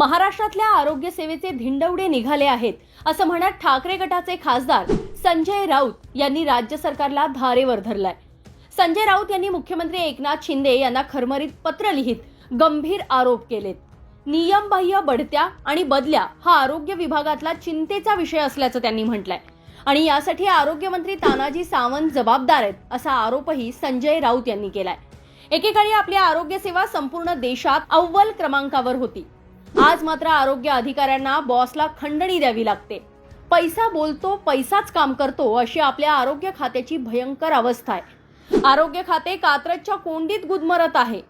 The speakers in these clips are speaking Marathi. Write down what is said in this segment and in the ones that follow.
महाराष्ट्रातल्या आरोग्य सेवेचे धिंडवडे निघाले आहेत. असं म्हणत ठाकरे गटाचे खासदार संजय राऊत यांनी राज्य सरकारला धारेवर धरलाय. संजय राऊत यांनी मुख्यमंत्री एकनाथ शिंदे यांना खरमरीत पत्र लिहित गंभीर आरोप केलेत. नियमबाह्य बढत्या आणि बदल्या हा आरोग्य विभागातला चिंतेचा विषय असल्याचं त्यांनी म्हटलंय. आणि यासाठी आरोग्यमंत्री तानाजी सावंत जबाबदार आहेत असा आरोपही संजय राऊत यांनी केलाय. एकेकाळी आपली आरोग्य सेवा संपूर्ण देशात अव्वल क्रमांकावर होती. आज मात्र आरोग्य अधिकाऱ्यांना बॉसला खंडणी द्यावी लागते. पैसा बोलतो पैसाच काम करतो अशी आपल्या आरोग्य खात्याची भयंकर अवस्था आहे. आरोग्य खाते कात्रजच्या कोंडीत गुदमरत आहे.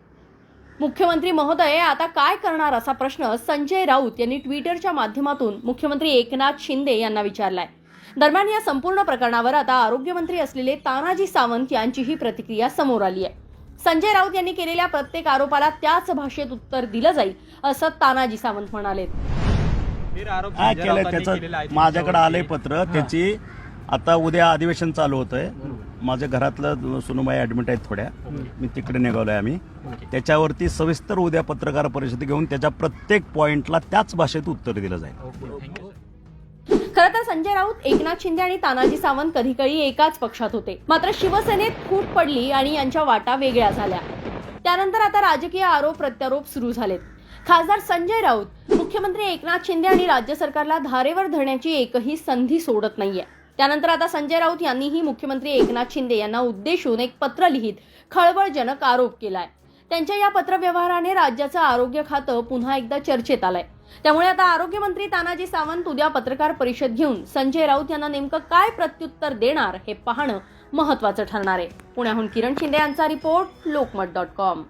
मुख्यमंत्री महोदय आता काय करणार असा प्रश्न संजय राऊत यांनी ट्विटरच्या माध्यमातून मुख्यमंत्री एकनाथ शिंदे यांना विचारलाय. दरम्यान या संपूर्ण प्रकरणावर आता आरोग्यमंत्री असलेले तानाजी सावंत यांचीही प्रतिक्रिया समोर आली आहे. संजय राऊत यांनी केलेल्या प्रत्येक आरोपाला त्याच भाषेत उत्तर दिलं जाईल असं तानाजी सावंत म्हणाले. केलेला आहे. त्याचं माझ्याकडे आलंय तुमच्यावरती. पत्र त्याची आता उद्या अधिवेशन चालू होतंय. माझ्या घरातलं सुनुबाई ऍडमिट आहेत थोड्या. मी तिकडे निघालोय आम्ही. त्याच्यावरती सविस्तर उद्या पत्रकार परिषद घेऊन त्याच्या प्रत्येक पॉइंटला त्याच भाषेत उत्तर दिलं जाईल. ओके थँक्यू खरं तर संजय राऊत एकनाथ शिंदे आणि तानाजी सावंत कधी कधी एकाच पक्षात होते. मात्र शिवसेनेत फूट पडली आणि यांच्या वाटा वेगळ्या झाल्या. त्यानंतर आता राजकीय आरोप प्रत्यारोप सुरू झालेत. खासदार संजय राऊत मुख्यमंत्री एकनाथ शिंदे आणि राज्य सरकारला धारेवर धरण्याची एकही संधी सोडत नाहीये. त्यानंतर आता संजय राऊत यांनीही मुख्यमंत्री एकनाथ शिंदे यांना उद्देशून एक पत्र लिहित खळबळजनक आरोप केलाय. त्यांच्या या पत्रव्यवहाराने राज्याचं आरोग्य खातं पुन्हा एकदा चर्चेत आलंय. त्यामुळे आता आरोग्यमंत्री तानाजी सावंत उद्या पत्रकार परिषद घेऊन संजय राऊत यांना नेमकं काय प्रत्युत्तर देणार हे पाहणं महत्वाचं ठरणार आहे. पुण्याहून किरण शिंदे यांचा रिपोर्ट लोकमत डॉट कॉम.